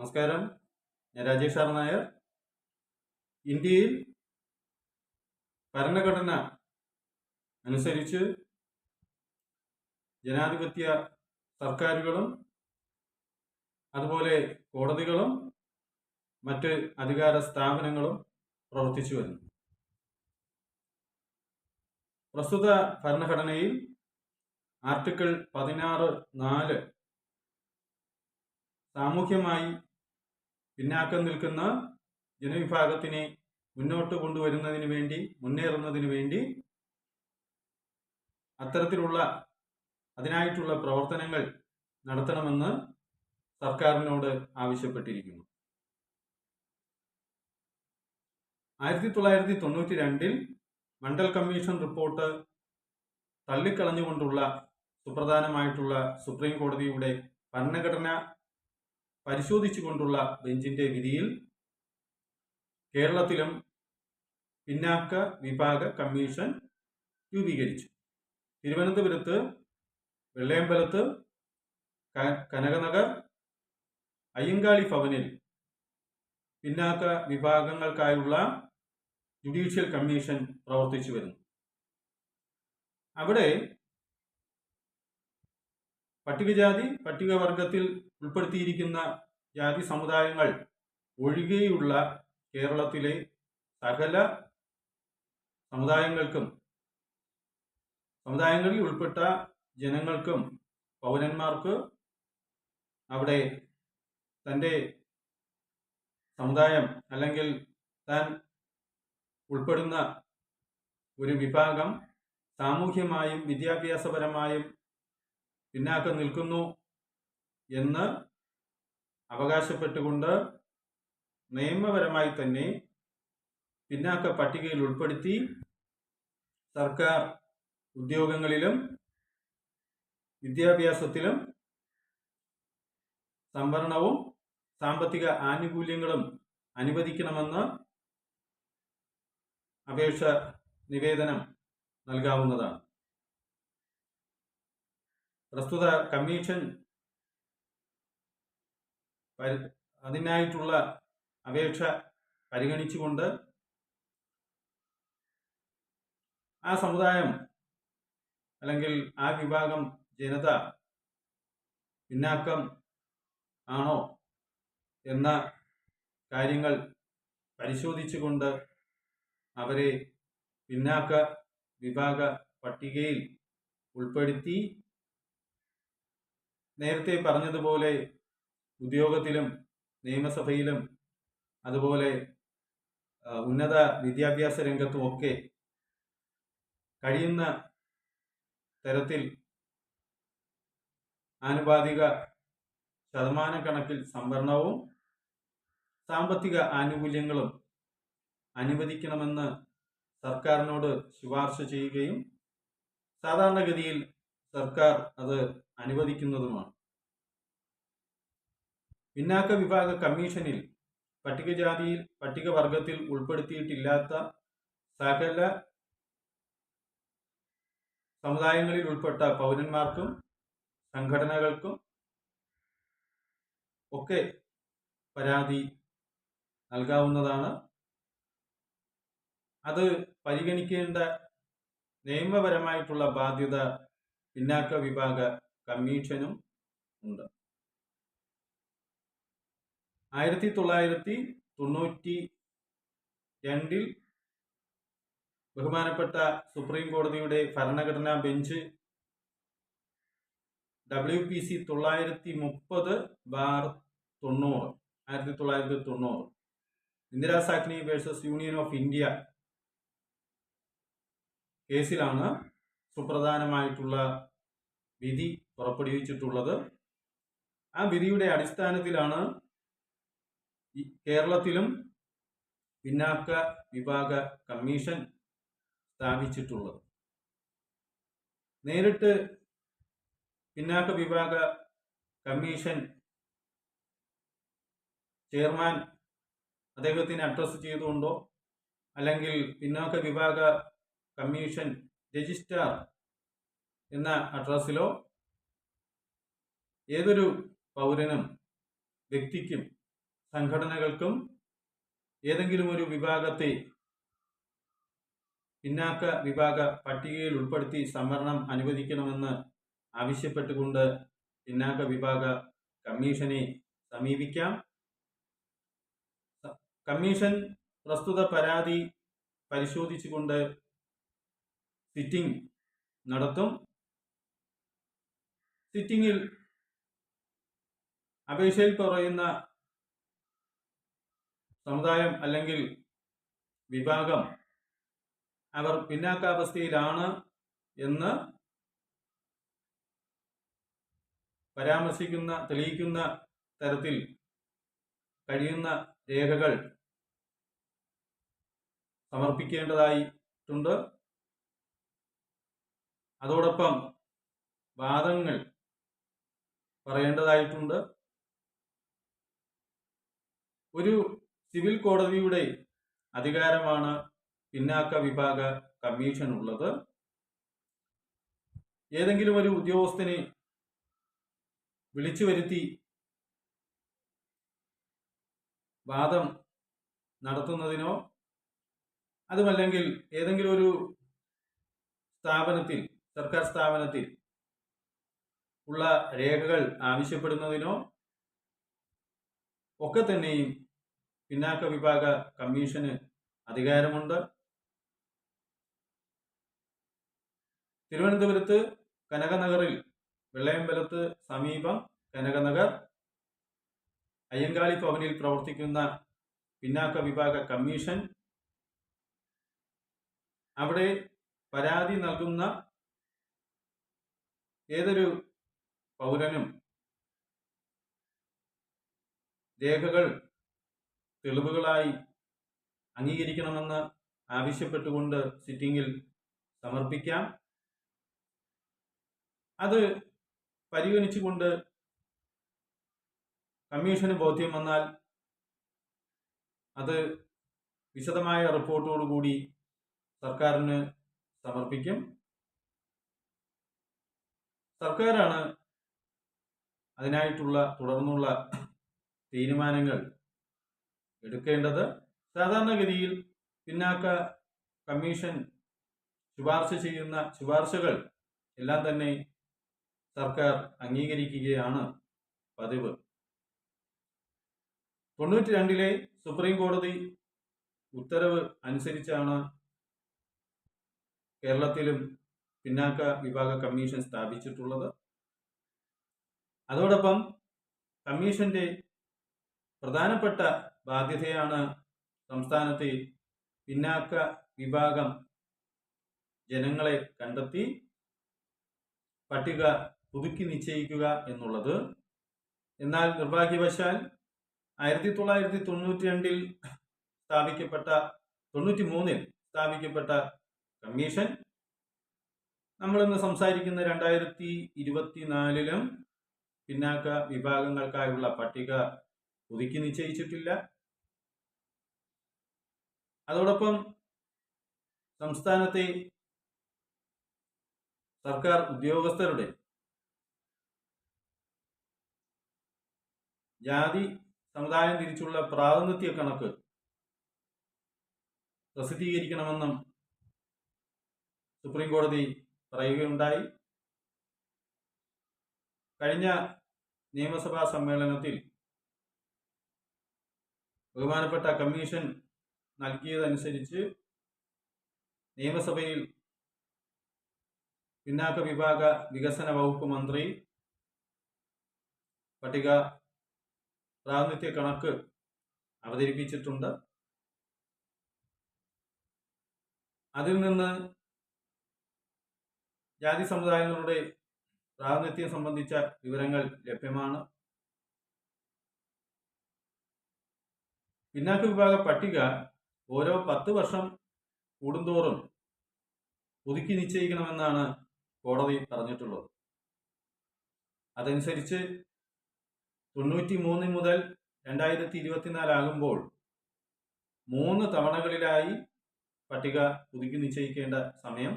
നമസ്കാരം. ഞാൻ രാജേഷ് ആർ നായർ. ഇന്ത്യയിൽ ഭരണഘടന അനുസരിച്ച് ജനാധിപത്യ സർക്കാരുകളും അതുപോലെ കോടതികളും മറ്റ് അധികാര സ്ഥാപനങ്ങളും പ്രവർത്തിച്ചു വരുന്നു. പ്രസ്തുത ഭരണഘടനയിൽ ആർട്ടിക്കിൾ പതിനാറ് നാല് സാമൂഹ്യമായി പിന്നാക്കം നിൽക്കുന്ന ജനവിഭാഗത്തിനെ മുന്നോട്ട് കൊണ്ടുവരുന്നതിന് വേണ്ടി മുന്നേറുന്നതിന് വേണ്ടി അത്തരത്തിലുള്ള അതിനായിട്ടുള്ള പ്രവർത്തനങ്ങൾ നടത്തണമെന്ന് സർക്കാരിനോട് ആവശ്യപ്പെട്ടിരിക്കുന്നു. ആയിരത്തി തൊള്ളായിരത്തി തൊണ്ണൂറ്റി രണ്ടിൽ മണ്ഡൽ കമ്മീഷൻ റിപ്പോർട്ട് തള്ളിക്കളഞ്ഞുകൊണ്ടുള്ള സുപ്രധാനമായിട്ടുള്ള സുപ്രീം കോടതിയുടെ ഭരണഘടന പരിശോധിച്ചുകൊണ്ടുള്ള ബെഞ്ചിന്റെ വിധിയിൽ കേരളത്തിലും പിന്നാക്ക വിഭാഗ കമ്മീഷൻ രൂപീകരിച്ചു. തിരുവനന്തപുരത്ത് വെള്ളയമ്പലത്ത് കനകനഗർ അയ്യങ്കാളി ഭവനിൽ പിന്നാക്ക വിഭാഗങ്ങൾക്കായുള്ള ജുഡീഷ്യൽ കമ്മീഷൻ പ്രവർത്തിച്ചു വരുന്നു. അവിടെ പട്ടികജാതി പട്ടികവർഗത്തിൽ ഉൾപ്പെടുത്തിയിരിക്കുന്ന ജാതി സമുദായങ്ങൾ ഒഴികെയുള്ള കേരളത്തിലെ സകല സമുദായങ്ങൾക്കും സമുദായങ്ങളിൽ ഉൾപ്പെട്ട ജനങ്ങൾക്കും പൗരന്മാർക്ക് അവിടെ തന്റെ സമുദായം അല്ലെങ്കിൽ താൻ ഉൾപ്പെടുന്ന ഒരു വിഭാഗം സാമൂഹ്യമായും വിദ്യാഭ്യാസപരമായും പിന്നാക്കം നിൽക്കുന്നു എന്ന് അവകാശപ്പെട്ടുകൊണ്ട് നിയമപരമായി തന്നെ പിന്നാക്ക പട്ടികയിൽ ഉൾപ്പെടുത്തി സർക്കാർ ഉദ്യോഗങ്ങളിലും വിദ്യാഭ്യാസത്തിലും സംവരണവും സാമ്പത്തിക ആനുകൂല്യങ്ങളും അനുവദിക്കണമെന്ന് അപേക്ഷ നിവേദനം നൽകാവുന്നതാണ്. പ്രസ്തുത കമ്മീഷൻ അതിനായിട്ടുള്ള അപേക്ഷ പരിഗണിച്ചുകൊണ്ട് ആ സമുദായം അല്ലെങ്കിൽ ആ വിഭാഗം ജനത പിന്നാക്കം ആണോ എന്ന കാര്യങ്ങൾ പരിശോധിച്ചുകൊണ്ട് അവരെ പിന്നാക്ക വിഭാഗ പട്ടികയിൽ ഉൾപ്പെടുത്തി നേരത്തെ പറഞ്ഞതുപോലെ ഉദ്യോഗത്തിലും നിയമസഭയിലും അതുപോലെ ഉന്നത വിദ്യാഭ്യാസ രംഗത്തും ഒക്കെ കഴിയുന്ന തരത്തിൽ ആനുപാതിക ശതമാന കണക്കിൽ സംവരണവും സാമ്പത്തിക ആനുകൂല്യങ്ങളും അനുവദിക്കണമെന്ന് സർക്കാരിനോട് ശുപാർശ ചെയ്യുകയും സാധാരണഗതിയിൽ സർക്കാർ അത് അനുവദിക്കുന്നതുമാണ്. പിന്നാക്ക വിഭാഗ കമ്മീഷനിൽ പട്ടികജാതിയിൽ പട്ടികവർഗത്തിൽ ഉൾപ്പെടുത്തിയിട്ടില്ലാത്ത സകല സമുദായങ്ങളിൽ ഉൾപ്പെട്ട പൗരന്മാർക്കും സംഘടനകൾക്കും ഒക്കെ പരാതി നൽകാവുന്നതാണ്. അത് പരിഗണിക്കേണ്ട നിയമപരമായിട്ടുള്ള ബാധ്യത പിന്നാക്ക വിഭാഗ കമ്മീഷനും ഉണ്ട്. ആയിരത്തി തൊള്ളായിരത്തി തൊണ്ണൂറ്റി രണ്ടിൽ ബഹുമാനപ്പെട്ട സുപ്രീം കോടതിയുടെ ഭരണഘടനാ ബെഞ്ച് ഡബ്ല്യു പി സി തൊള്ളായിരത്തി മുപ്പത് ബാർ തൊണ്ണൂറ് ആയിരത്തി തൊള്ളായിരത്തി തൊണ്ണൂറ് Indira Sawhney versus union of India കേസിലാണ് സുപ്രധാനമായിട്ടുള്ള വിധി പുറപ്പെടുവിച്ചിട്ടുള്ളത്. ആ വിധിയുടെ അടിസ്ഥാനത്തിലാണ് കേരളത്തിലും പിന്നാക്ക വിഭാഗ കമ്മീഷൻ സ്ഥാപിച്ചിട്ടുള്ളത്. നേരിട്ട് പിന്നാക്ക വിഭാഗ കമ്മീഷൻ ചെയർമാൻ അദ്ദേഹത്തിന് അഡ്രസ്സ് ചെയ്തുകൊണ്ടോ അല്ലെങ്കിൽ പിന്നാക്ക വിഭാഗ കമ്മീഷൻ രജിസ്ട്രാർ എന്ന അഡ്രസ്സിലോ ഏതൊരു പൗരനും വ്യക്തിക്കും സംഘടനകൾക്കും ഏതെങ്കിലും ഒരു വിഭാഗത്തെ പിന്നാക്ക വിഭാഗ പട്ടികയിൽ ഉൾപ്പെടുത്തി സംവരണം അനുവദിക്കണമെന്ന് ആവശ്യപ്പെട്ടുകൊണ്ട് പിന്നാക്ക വിഭാഗ കമ്മീഷനെ സമീപിക്കാം. കമ്മീഷൻ പ്രസ്തുത പരാതി പരിശോധിച്ചുകൊണ്ട് സിറ്റിംഗ് നടത്തും. സിറ്റിംഗിൽ അപേക്ഷയിൽ പറയുന്ന സമുദായം അല്ലെങ്കിൽ വിഭാഗം അവർ പിന്നാക്കാവസ്ഥയിലാണ് എന്ന് പരാമർശിക്കുന്ന തെളിയിക്കുന്ന തരത്തിൽ കഴിയുന്ന രേഖകൾ സമർപ്പിക്കേണ്ടതായിട്ടുണ്ട്. അതോടൊപ്പം വാദങ്ങൾ പറയേണ്ടതായിട്ടുണ്ട്. ഒരു സിവിൽ കോടതിയുടെ അധികാരമാണ് പിന്നാക്ക വിഭാഗ കമ്മീഷൻ ഉള്ളത് ഏതെങ്കിലും ഒരു ഉദ്യോഗസ്ഥനെ വിളിച്ചു വരുത്തി വാദം നടത്തുന്നതിനോ അതുമല്ലെങ്കിൽ ഏതെങ്കിലും ഒരു സ്ഥാപനത്തിൽ സർക്കാർ സ്ഥാപനത്തിൽ ഉള്ള രേഖകൾ ആവശ്യപ്പെടുന്നതിനോ ഒക്കെ തന്നെയും പിന്നാക്ക വിഭാഗ കമ്മീഷന് അധികാരമുണ്ട്. തിരുവനന്തപുരത്ത് കനകനഗറിൽ വെള്ളയമ്പലത്ത് സമീപം കനകനഗർ അയ്യങ്കാളി ഭവനിൽ പ്രവർത്തിക്കുന്ന പിന്നാക്ക വിഭാഗ കമ്മീഷൻ. അവിടെ പരാതി നൽകുന്ന ഏതൊരു പൗരനും രേഖകൾ തെളിവുകളായി അംഗീകരിക്കണമെന്ന് ആവശ്യപ്പെട്ടുകൊണ്ട് സിറ്റിംഗിൽ സമർപ്പിക്കാം. അത് പരിഗണിച്ചുകൊണ്ട് കമ്മീഷന് ബോധ്യം വന്നാൽ അത് വിശദമായ റിപ്പോർട്ടോടുകൂടി സർക്കാരിന് സമർപ്പിക്കും. സർക്കാരാണ് അതിനായിട്ടുള്ള തുടർന്നുള്ള തീരുമാനങ്ങൾ എടുക്കേണ്ടത് സാധാരണഗതിയിൽ പിന്നാക്ക കമ്മീഷൻ ശുപാർശ ചെയ്യുന്ന ശുപാർശകൾ എല്ലാം തന്നെ സർക്കാർ അംഗീകരിക്കുകയാണ് പതിവ്. തൊണ്ണൂറ്റി രണ്ടിലെ സുപ്രീം കോടതി ഉത്തരവ് അനുസരിച്ചാണ് കേരളത്തിലും പിന്നാക്ക വിഭാഗ കമ്മീഷൻ സ്ഥാപിച്ചിട്ടുള്ളത്. അതോടൊപ്പം കമ്മീഷന്റെ പ്രധാനപ്പെട്ട ബാധ്യതയാണ് സംസ്ഥാനത്തെ പിന്നാക്ക വിഭാഗം ജനങ്ങളെ കണ്ടെത്തി പട്ടിക പുതുക്കി നിശ്ചയിക്കുക എന്നുള്ളത്. എന്നാൽ നിർഭാഗ്യവശാൽ ആയിരത്തി തൊള്ളായിരത്തി തൊണ്ണൂറ്റി രണ്ടിൽ സ്ഥാപിക്കപ്പെട്ട തൊണ്ണൂറ്റി മൂന്നിൽ സ്ഥാപിക്കപ്പെട്ട കമ്മീഷൻ നമ്മളിന്ന് സംസാരിക്കുന്ന രണ്ടായിരത്തി ഇരുപത്തിനാലിലും പിന്നാക്ക വിഭാഗങ്ങൾക്കായുള്ള പട്ടിക പുതുക്കി നിശ്ചയിച്ചിട്ടില്ല. അതോടൊപ്പം സംസ്ഥാനത്തെ സർക്കാർ ഉദ്യോഗസ്ഥരുടെ ജാതി സമുദായം തിരിച്ചുള്ള പ്രാതിനിധ്യ കണക്ക് പ്രസിദ്ധീകരിക്കണമെന്നും സുപ്രീം കോടതി പറയുകയുണ്ടായി. കഴിഞ്ഞ നിയമസഭാ സമ്മേളനത്തിൽ ബഹുമാനപ്പെട്ട കമ്മീഷൻ നൽകിയതനുസരിച്ച് നിയമസഭയിൽ പിന്നാക്ക വിഭാഗ വികസന വകുപ്പ് മന്ത്രി പട്ടിക പ്രാതിനിധ്യ കണക്ക് അവതരിപ്പിച്ചിട്ടുണ്ട്. അതിൽ നിന്ന് ജാതി സമുദായങ്ങളുടെ പ്രാതിനിധ്യം സംബന്ധിച്ച വിവരങ്ങൾ ലഭ്യമാണ്. പിന്നാക്ക വിഭാഗ പട്ടിക ഓരോ പത്ത് വർഷം കൂടുന്തോറും പുതുക്കി നിശ്ചയിക്കണമെന്നാണ് കോടതി പറഞ്ഞിട്ടുള്ളത്. അതനുസരിച്ച് തൊണ്ണൂറ്റി മൂന്ന് മുതൽ രണ്ടായിരത്തി ഇരുപത്തിനാലാകുമ്പോൾ മൂന്ന് തവണകളിലായി പട്ടിക പുതുക്കി നിശ്ചയിക്കേണ്ട സമയം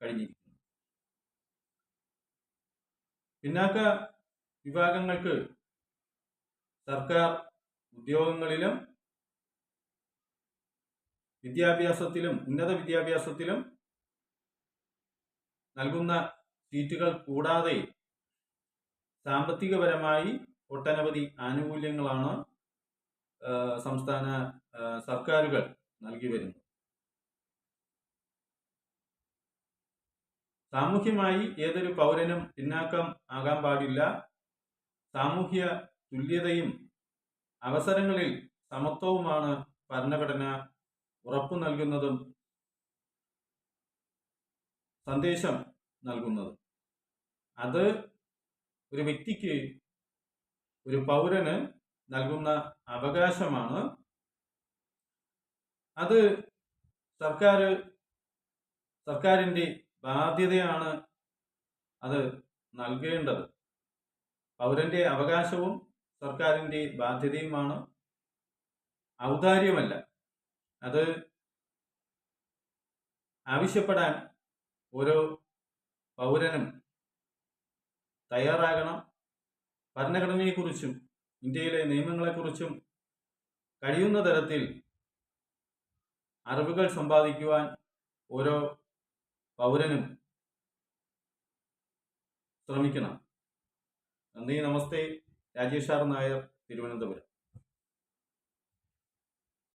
കഴിഞ്ഞിരിക്കുന്നു. പിന്നാക്ക വിഭാഗങ്ങൾക്ക് സർക്കാർ ഉദ്യോഗങ്ങളിലും വിദ്യാഭ്യാസത്തിലും ഉന്നത വിദ്യാഭ്യാസത്തിലും നൽകുന്ന സീറ്റുകൾ കൂടാതെ സാമ്പത്തികപരമായി ഒട്ടനവധി ആനുകൂല്യങ്ങളാണ് സംസ്ഥാന സർക്കാരുകൾ നൽകി വരുന്നത്. സാമൂഹ്യമായി ഏതൊരു പൗരനും പിന്നാക്കം ആകാൻ പാടില്ല. സാമൂഹ്യ തുല്യതയും അവസരങ്ങളിൽ സമത്വവുമാണ് ഭരണഘടന ഉറപ്പു നൽകുന്നതും സന്ദേശം നൽകുന്നതും. അത് ഒരു വ്യക്തിക്ക് ഒരു പൗരന് നൽകുന്ന അവകാശമാണ്. അത് സർക്കാർ സർക്കാരിന്റെ ബാധ്യതയാണ് അത് നൽകേണ്ടത്. പൗരന്റെ അവകാശവും സർക്കാരിന്റെ ബാധ്യതയുമാണ്. ഔദാര്യമല്ല. അത് ആവശ്യപ്പെടാൻ ഓരോ പൗരനും തയ്യാറാകണം. ഭരണഘടനയെക്കുറിച്ചും ഇന്ത്യയിലെ നിയമങ്ങളെക്കുറിച്ചും കഴിയുന്ന തരത്തിൽ അറിവുകൾ സമ്പാദിക്കുവാൻ ഓരോ പൗരനും ശ്രമിക്കണം. നന്ദി നമസ്തേ. രാജേഷ് ആർ നായർ തിരുവനന്തപുരം.